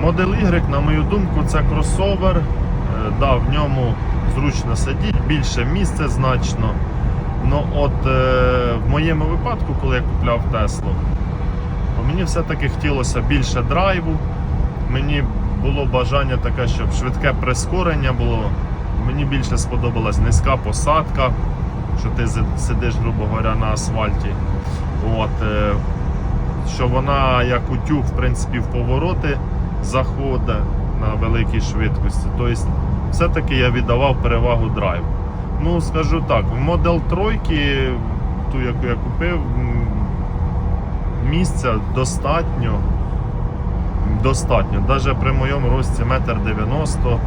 Модель Y, на мою думку, це кросовер. Е, Да, в ньому зручно сидіти, більше місця значно. Ну от е, в моєму випадку, коли я купляв Теслу, мені все-таки хотілося більше драйву. Мені було бажання таке, щоб швидке прискорення було. Мені більше сподобалась низька посадка, що ти сидиш, грубо говоря, на асфальті. От, е, що вона як утюг, в принципі, в повороти заходить на великій швидкості. Тобто, все-таки я віддавав перевагу драйву. Ну, скажу так, в Model 3, ту, яку я купив, місця достатньо. Достатньо. Навіть при моєму рості 1,90 м,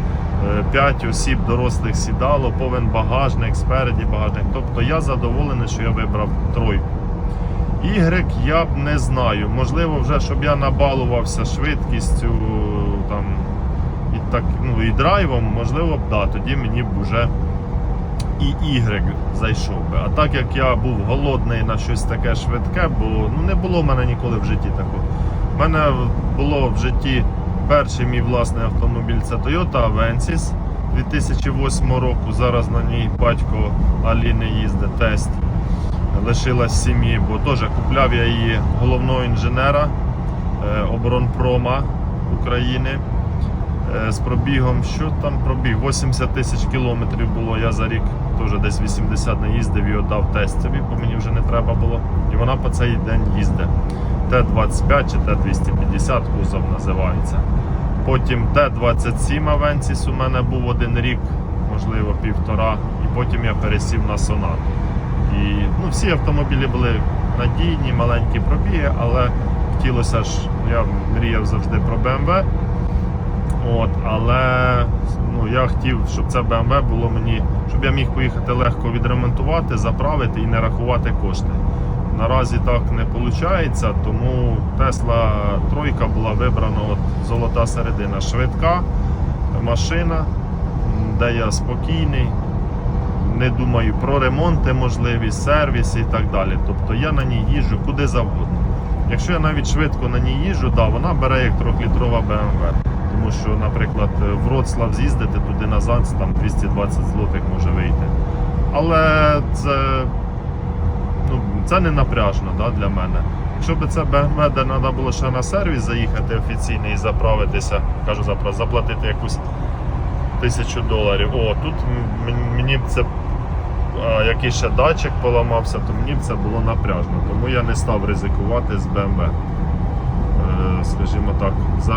5 осіб дорослих сідало, повен багажник, спереді багажник. Тобто я задоволений, що я вибрав тройку. Y я б не знаю. Можливо, вже щоб я набалувався швидкістю там, і, так, ну, і драйвом, можливо б да, тоді мені б вже і Y зайшов би. А так як я був голодний на щось таке швидке, бо ну, не було в мене ніколи в житті такого. У мене було в житті перший мій власний автомобіль це Toyota Avensis 2008 року. Зараз на ній батько Аліни їздить тест. Лишилась сім'ї, бо теж купляв я її головного інженера е, оборонпрома України е, з пробігом, що там пробіг? 80 тисяч кілометрів було. Я за рік теж десь 80 не їздив і віддав тестові, бо мені вже не треба було. І вона по цей день їздить. Т-25 чи Т-250 кузов називається. Потім Т-27 Avensis у мене був один рік, можливо, півтора, і потім я пересів на Sonata. І ну, всі автомобілі були надійні, маленькі пробіги, але хотілося ж, я мріяв завжди про BMW. От, але ну, я хотів, щоб це BMW було мені, щоб я міг поїхати легко відремонтувати, заправити і не рахувати кошти. Наразі так не виходить, тому Tesla тройка була вибрана от, золота середина. Швидка машина, де я спокійний, думаю про ремонти, можливість, сервіс і так далі. Тобто я на ній їжджу куди завгодно. Якщо я навіть швидко на ній їжджу, да, вона бере як трьохлітрова BMW. Тому що, наприклад, в Вроцлав з'їздити туди назад, там 220 злотих може вийти. Але це, ну, це не напряжно да, для мене. Якщо б це BMW, де треба було ще на сервіс заїхати офіційний і заправитися, кажу, заплатити якусь тисячу доларів. О, тут мені б це якийсь ще датчик поламався, то мені це було напряжно. Тому я не став ризикувати з BMW. Е, скажімо так, за